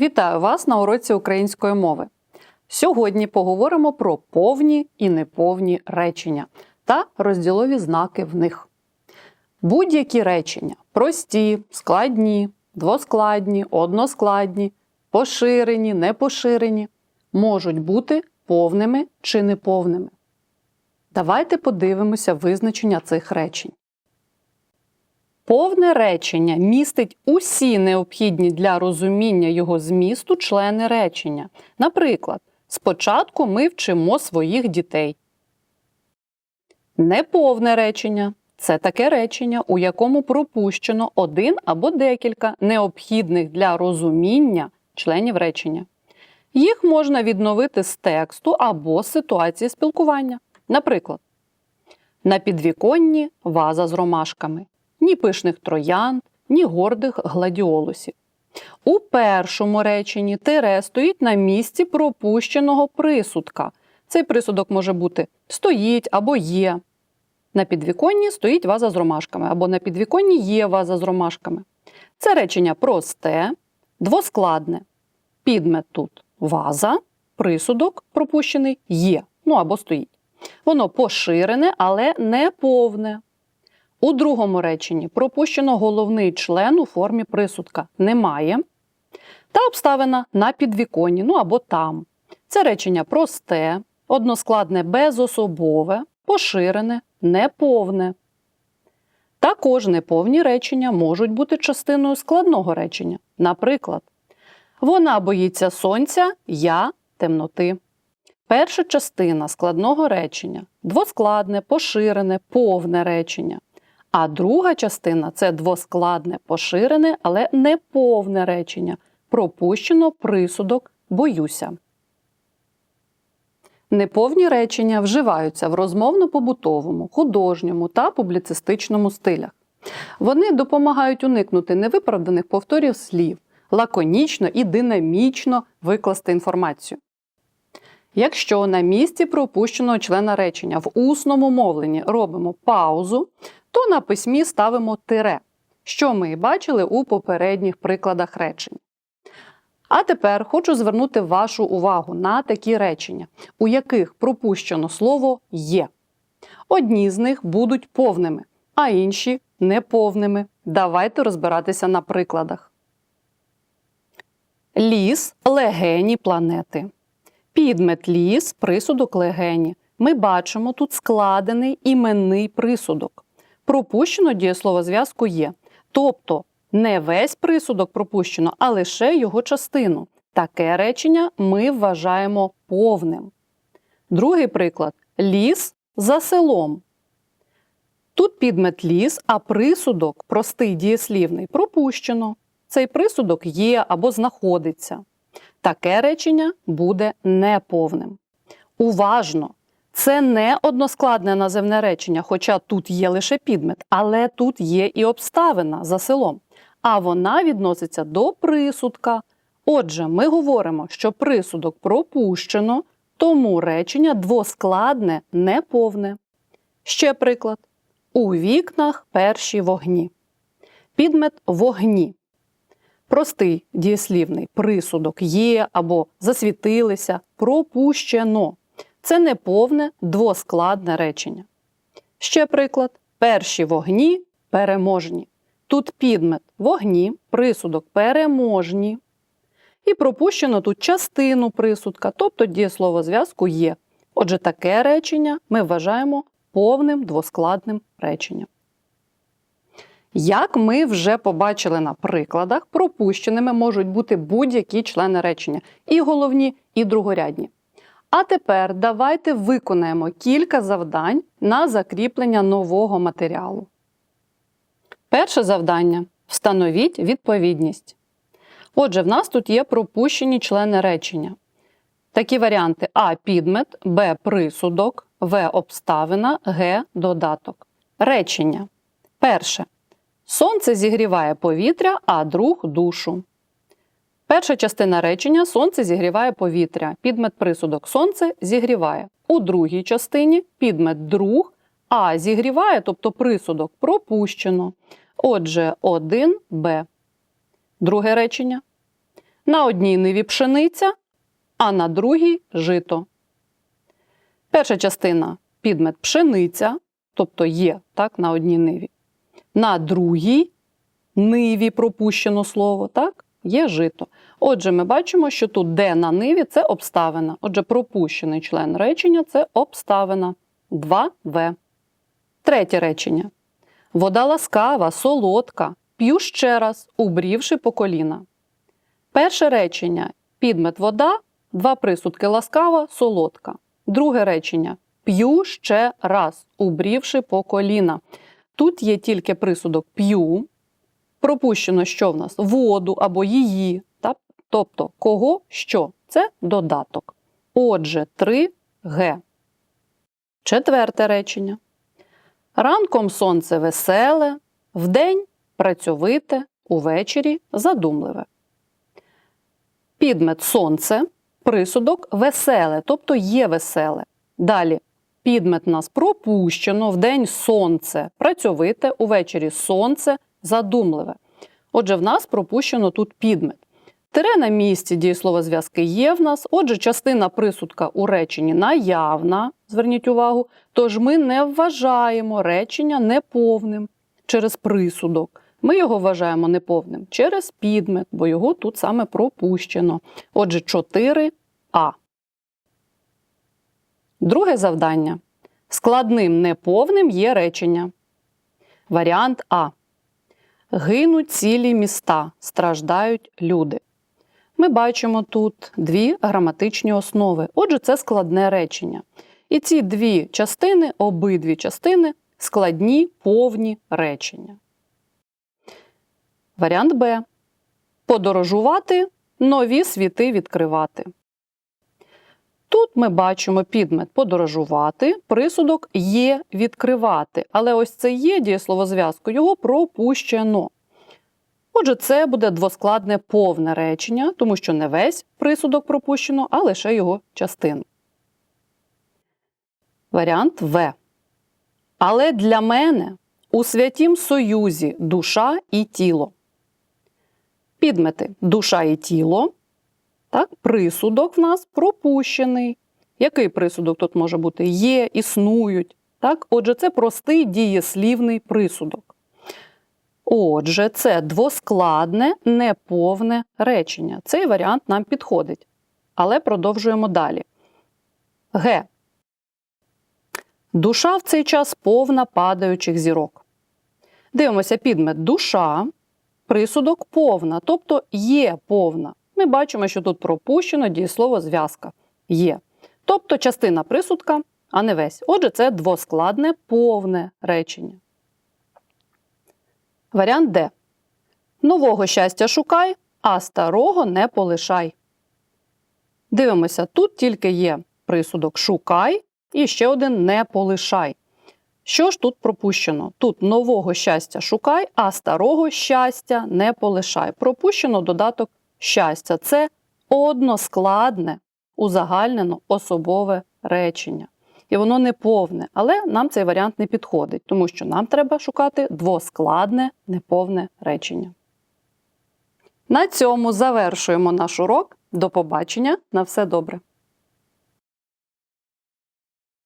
Вітаю вас на уроці української мови. Сьогодні поговоримо про повні і неповні речення та розділові знаки в них. Будь-які речення прості, складні, двоскладні, односкладні, поширені, непоширені можуть бути повними чи неповними. Давайте подивимося визначення цих речень. Повне речення містить усі необхідні для розуміння його змісту члени речення. Наприклад, спочатку ми вчимо своїх дітей. Неповне речення це таке речення, у якому пропущено один або декілька необхідних для розуміння членів речення. Їх можна відновити з тексту або з ситуації спілкування. Наприклад, на підвіконні ваза з ромашками ні пишних троянд, ні гордих гладіолусів. У першому реченні тире стоїть на місці пропущеного присудка. Цей присудок може бути стоїть або є. На підвіконні стоїть ваза з ромашками, або на підвіконні є ваза з ромашками. Це речення просте, двоскладне. Підмет тут ваза, присудок пропущений є, ну або стоїть. Воно поширене, але не повне. У другому реченні пропущено головний член у формі присудка немає. Та обставина на підвіконні, ну або там. Це речення просте, односкладне безособове, поширене, неповне. Також неповні речення можуть бути частиною складного речення. Наприклад, вона боїться сонця, я темноти. Перша частина складного речення двоскладне, поширене, повне речення. А друга частина це двоскладне, поширене, але не повне речення. Пропущено присудок боюся. Неповні речення вживаються в розмовно-побутовому, художньому та публіцистичному стилях. Вони допомагають уникнути невиправданих повторів слів, лаконічно і динамічно викласти інформацію. Якщо на місці пропущеного члена речення в усному мовленні робимо паузу, то на письмі ставимо тире, що ми бачили у попередніх прикладах речень. А тепер хочу звернути вашу увагу на такі речення, у яких пропущено слово є. Одні з них будуть повними, а інші неповними. Давайте розбиратися на прикладах. Ліс легені планети. Підмет ліс, присудок легені. Ми бачимо тут складений іменний присудок. Пропущено дієслово зв'язку є. Тобто не весь присудок пропущено, а лише його частину. Таке речення ми вважаємо повним. Другий приклад ліс за селом. Тут підмет ліс, а присудок, простий дієслівний, пропущено. Цей присудок є або знаходиться. Таке речення буде неповним. Уважно! Це не односкладне наземне речення, хоча тут є лише підмет, але тут є і обставина за селом. А вона відноситься до присудка. Отже, ми говоримо, що присудок пропущено, тому речення двоскладне неповне. Ще приклад. У вікнах перші вогні. Підмет вогні. Простий дієслівний присудок є або засвітилися, пропущено. Це неповне двоскладне речення. Ще приклад: перші вогні переможні. Тут підмет вогні, присудок переможні. І пропущено тут частину присудка, тобто дієслово зв'язку є. Отже, таке речення ми вважаємо повним двоскладним реченням. Як ми вже побачили на прикладах, пропущеними можуть бути будь-які члени речення, і головні, і другорядні. А тепер давайте виконаємо кілька завдань на закріплення нового матеріалу. Перше завдання встановіть відповідність. Отже, в нас тут є пропущені члени речення. Такі варіанти А підмет, Б присудок, В обставина, Г додаток. Речення. Перше. Сонце зігріває повітря, а друг душу. Перша частина речення Сонце зігріває повітря. Підмет присудок Сонце зігріває. У другій частині підмет друг, а зігріває, тобто присудок, пропущено. Отже, 1Б. Друге речення. На одній ниві пшениця, а на другій жито. Перша частина підмет пшениця, тобто є так, на одній ниві. На другій ниві пропущено слово, так, є жито. Отже, ми бачимо, що тут де на ниві це обставина. Отже, пропущений член речення це обставина. 2В. Третє речення. Вода ласкава, солодка. П'ю ще раз, убрівши по коліна. Перше речення підмет вода, два присудки ласкава, солодка. Друге речення п'ю ще раз, убрівши по коліна. Тут є тільки присудок п'ю, пропущено, що в нас воду або її, так? тобто кого що. Це додаток. Отже, 3Г. Четверте речення. Ранком сонце веселе, вдень працьовите, увечері задумливе. Підмет сонце, присудок веселе, тобто є веселе. Далі підмет нас пропущено, вдень сонце, працьовите, увечері сонце, задумливе. Отже, в нас пропущено тут підмет. Тире на місці дієсловозв'язки є в нас, отже, частина присудка у реченні наявна, зверніть увагу, тож ми не вважаємо речення неповним через присудок. Ми його вважаємо неповним через підмет, бо його тут саме пропущено. Отже, 4а. Друге завдання. Складним неповним є речення. Варіант А. Гинуть цілі міста, страждають люди. Ми бачимо тут дві граматичні основи. Отже, це складне речення. І ці дві частини, обидві частини складні повні речення. Варіант Б. Подорожувати, нові світи відкривати. Тут ми бачимо підмет подорожувати, присудок є відкривати. Але ось це є дієсловозв'язку, його пропущено. Отже, це буде двоскладне повне речення, тому що не весь присудок пропущено, а лише його частину. Варіант В. Але для мене у святім союзі душа і тіло. Підмети душа і тіло. Так, Присудок в нас пропущений. Який присудок тут може бути? Є, існують. Так? Отже, це простий дієслівний присудок. Отже, це двоскладне, неповне речення. Цей варіант нам підходить. Але продовжуємо далі. Г. Душа в цей час повна падаючих зірок. Дивимося підмет душа, присудок повна, тобто є повна. Ми бачимо, що тут пропущено дієслово зв'язка є. Тобто частина присудка, а не весь. Отже, це двоскладне повне речення. Варіант Д. Нового щастя шукай, а старого не полишай. Дивимося, тут тільки є присудок шукай і ще один не полишай. Що ж тут пропущено? Тут нового щастя шукай, а старого щастя не полишай. Пропущено додаток щастя. Це односкладне, узагальнено особове речення. І воно не повне, але нам цей варіант не підходить, тому що нам треба шукати двоскладне, неповне речення. На цьому завершуємо наш урок. До побачення. На все добре!